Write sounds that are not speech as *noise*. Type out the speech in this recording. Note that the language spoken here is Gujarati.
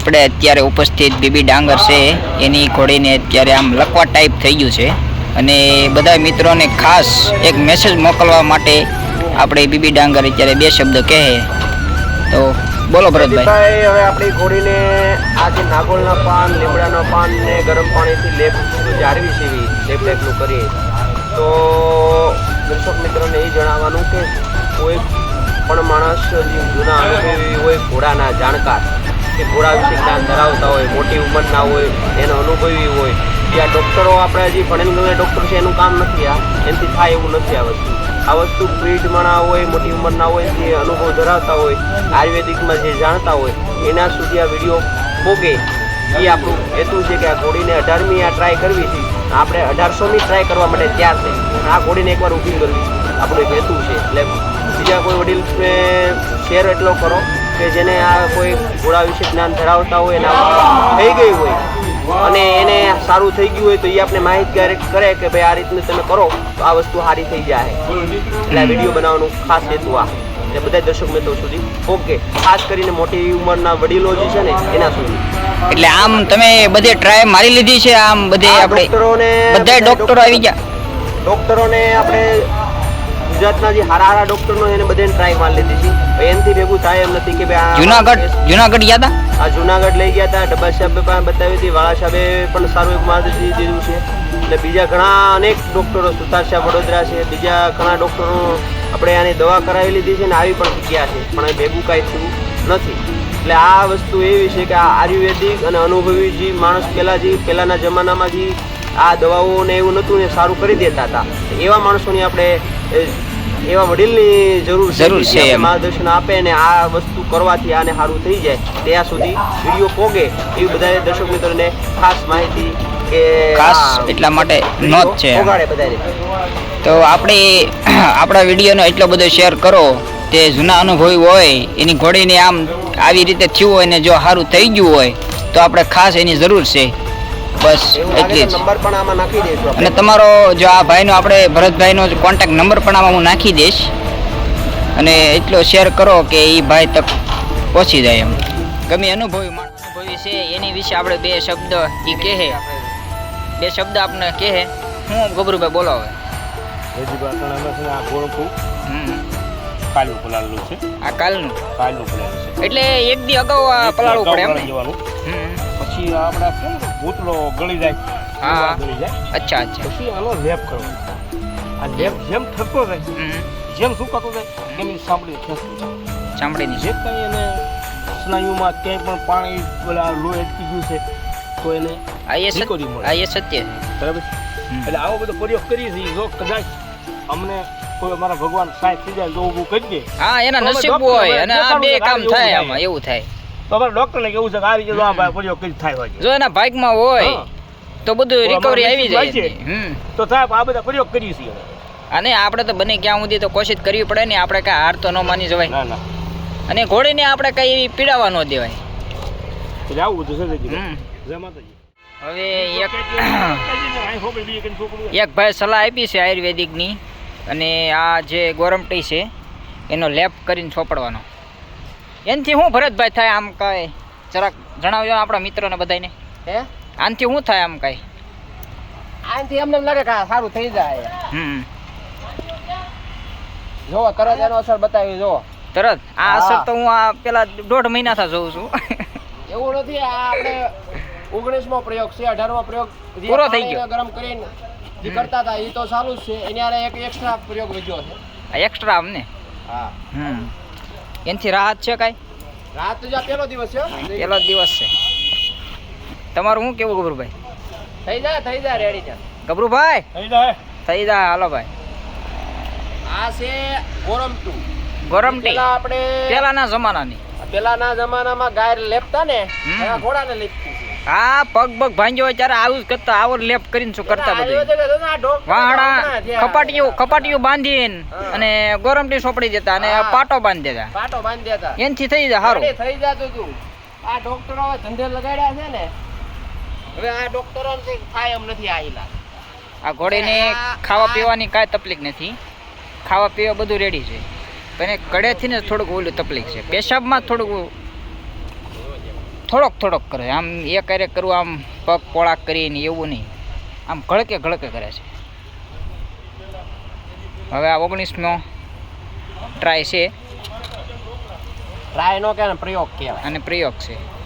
આપણે અત્યારે ઉપસ્થિત બીબી ડાંગર છે, એની ઘોડીને અત્યારે આમ લકવા ટાઈપ થઈ ગયું છે. અને બધા મિત્રોને ખાસ એક મેસેજ મોકલવા માટે આપણે બીબી ડાંગર અત્યારે બે શબ્દ કહે. તો બોલો ભરતભાઈ. હવે આપણી ઘોડીને આજે નાગોળના પાન, લીમડાના પાન ને ગરમ પાણીથી લેપ જાળવી એવી લેપ લેપનું કરીએ. તો દર્શક મિત્રોને એ જણાવવાનું કે કોઈ પણ માણસ જૂના અનુભવી હોય, ઘોડાના જાણકાર કે ઘોડા વિશે જ્ઞાન ધરાવતા હોય, મોટી ઉંમરના હોય, એનો અનુભવી હોય જે આ ડૉક્ટરો આપણે હજી ભણેલ ડૉક્ટર છે, એનું કામ નથી આ. એનાથી થાય એવું નથી આ વસ્તુ. આ વસ્તુ પ્રીઢમણા હોય, મોટી ઉંમરના હોય, જે અનુભવ ધરાવતા હોય, આયુર્વેદિકમાં જે જાણતા હોય, એના સુધી આ વીડિયો પોગે. એ આપણું હેતુ છે કે આ ઘોડીને અઢારમી આ ટ્રાય કરવી છે આપણે અઢારસોમી ટ્રાય કરવા માટે તૈયાર છે આ ઘોડીને એકવાર ઊભી કરવી આપણો એક હેતુ છે. એટલે બીજા કોઈ વડીલને શેર એટલો કરો. કે જેને આ કોઈ ઘોડા વિશે જ્ઞાન ધરાવતા હોય એના થઈ ગઈ હોય અને એને સારું થઈ ગયું હોય તો એ આપણે માહિતગાર કરે કે ભાઈ આ રીતનું તમે કરો તો આ વસ્તુ સારી થઈ જાય. એટલે આ વીડિયો બનાવવાનું ખાસ હેતુ આ. એટલે બધા દર્શક મિત્રો સુધી. ઓકે ખાસ કરીને મોટી ઉંમરના વડીલો જે છે ને એના સુધી. એટલે આમ તમે બધે ટ્રાય મારી લીધી છે આમ બધે આપણે ડોક્ટરોને બધા ડોક્ટરો આવી ગયા. ડોક્ટરોને આપણે ગુજરાતના જે હારા હારા ડોક્ટરનો એને બધાને ટ્રાય મારી લીધી છે. એનથી ભેગું થાય એમ નથી કે ભાઈ આ જુનાગઢ જુનાગઢ ગયા હતા આ જુનાગઢ લઈ ગયા હતા ડબ્બા સાહેબે પણ બતાવી હતી વાળા સાહેબે પણ સારું એક માર્ગદર્શન દીધું છે. એટલે બીજા ઘણા અનેક ડોક્ટરો સુતાર શાહ વડોદરા છે બીજા ઘણા ડોક્ટરો આપણે આની દવા કરાવી લીધી છે ને આવી પણ ગયા છે પણ એ ભેગું કાંઈ થયું નથી. એટલે આ વસ્તુ એવી છે કે આ આયુર્વેદિક અને અનુભવી જે માણસ પહેલાં જે પહેલાંના જમાનામાં જે આ દવાઓ ને એવું નહોતું ને સારું કરી દેતા હતા. એવા માણસોની આપણે એવા વડીલની જરૂર જરૂર છે માર્ગદર્શન આપે ને આ વસ્તુ કરવાથી આને સારું થઈ જાય ત્યાં સુધી વીડિયો પોગે એવી બધા દર્શક મિત્રોને ખાસ માહિતી કે ખાસ એટલા માટે નોંધ છે તો આપણે *clears throat* આપણા વિડીયોનો એટલો બધો શેર કરો તે જૂના અનુભવી હોય એની ઘોડીને આમ આવી રીતે થયું હોય ને જો સારું થઈ ગયું હોય તો આપણે ખાસ એની જરૂર છે. બસ એટલી જ. નંબર પણ આમાં નાખી દઈશું અને તમારો જો આ ભાઈનો આપણે ભરતભાઈનો કોન્ટેક્ટ નંબર પણ આમાં હું નાખી દઈશ. અને એટલો શેર કરો કે એ ભાઈ તક પહોંચી જાય એમ. ગમે અનુભવી અનુભવી છે એની વિશે આપણે બે શબ્દ એ કહે. બે શબ્દ આપણે કહે. હું ગબરુભાઈ બોલો હવે આ પલાળેલું છે. કાલનું. કાલું પલાળેલું છે. એટલે એક દી અગાઉ આ પલાળવું પડે એમ. પછી આપણે ભૂતળો ગળી જાય. હા. ગળી જાય. અચ્છા અચ્છા. પછી આનો લેપ કરવાનો. આ લેપ જેમ થતો જાય જેમ સુકાતો જાય એમ સાંભળી ખેંચતું. ચામડીની જે કંઈ એને સ્નાયુમાં ક્યાંય પણ પાણી પેલા લોહી અટકી ગયું છે તો એને આ એ સત્ય. recovery મળે. આ એ સત્ય બરાબર. એટલે આવો બધો પ્રયોગ કરીએ છીએ. જો કદાચ અમને કોઈ અમારા ભગવાન સાહેબ થઈ જાય તો ઊભું કરી દે. હા એના નસીબ હોય અને આ બે કામ થાય. આમાં એવું થાય. તો અમારે ડોક્ટરને કેવું છે કે આ રીતે જો આ ભાઈ પ્રયોગ કરી થાય હોય જો એના ભાગમાં હોય તો બધું રિકવરી આવી જાય છે. તો સાહેબ આ બધા પ્રયોગ કરીએ છીએ અને આપણે તો બને ક્યાં સુધી તો કોશિશ કરવી પડે ને આપણે કાંઈ હાર તો ન માની જવાય. ના ના. અને ઘોડીને આપણે કઈ એવી પીડાવા ન દેવાય. બધું. હવે એક કંઈ *coughs* એક ભાઈ સલાહ આપી છે આયુર્વેદિકની અને આ જે ગોરમટી છે એનો લેપ કરીને ચોપડવાનો. એનાથી શું ભરતભાઈ થાય આમ કાંઈ? જરાક જણાવજો આપણા મિત્રોને બધાને હે? આનથી શું થાય આમ કાંઈ? આનથી એમ લાગે કે સારું થઈ જાય. હમ. જો તરત એનો અસર બતાવી જો. તરત? આ અસર તો હું આ પેલા દોઢ મહિનાથી જોઉં છું. એવું નથી આ આપણે ઓગણીસમો પ્રયોગ છે અઢારમો પ્રયોગ. પૂરો થઈ ગયો. ગરમ કરીને જે કરતા હતા એ તો ચાલુ જ છે. એની આરે એક એક્સ્ટ્રા પ્રયોગ વધ્યો છે. આ એક્સ્ટ્રા અમને હા. હમ. એનાથી રાહત છે કાંઈ? રાત તો જો પહેલો દિવસ છે પહેલો દિવસ છે. તમારું શું કેવું ગભરુભાઈ થઈ જાય થઈ જાય રેડી જા ગભરુભાઈ થઈ જાય. થઈ જાય હાલો ભાઈ. આ છે ગોરમ ટુ ગરમટી પેલા આપણે પહેલાના જમાનાની. પહેલાના જમાનામાં ગાય લેપતા ને એના ઘોડાને લેપતી છે હા પગ પગ ભાંગ્યો હોય ત્યારે આવું જ કરતા આવો લેપ કરીને શું કરતા બધું? વાહણા ખપાટીયું ખપાટીયું બાંધીને. અને ગોરમટી સોપડી દેતા અને પાટો બાંધી દેતા. પાટો બાંધી દેતા. એનથી થઈ જાય સારું થઈ જતું હતું આ ડોક્ટરો ધંધે લગાડ્યા છે ને હવે આ ડોક્ટરો થાય એમ નથી આવેલા આ ઘોડીને ખાવા પીવાની કાંઈ તકલીફ નથી. ખાવા પીવા બધું રેડી છે. પણ કડેથી ને થોડુંક ઓલું તકલીફ છે. પેશાબમાં થોડુંક થોડોક થોડોક કરે. આમ એ કરે કરવું આમ પગ પોળાક કરીને એવું નહીં. આમ ઘળકે ઘળકે કરે છે. હવે આ ઓગણીસમો ટ્રાય છે. ટ્રાયનો કે પ્રયોગ કહેવાય? અને પ્રયોગ છે.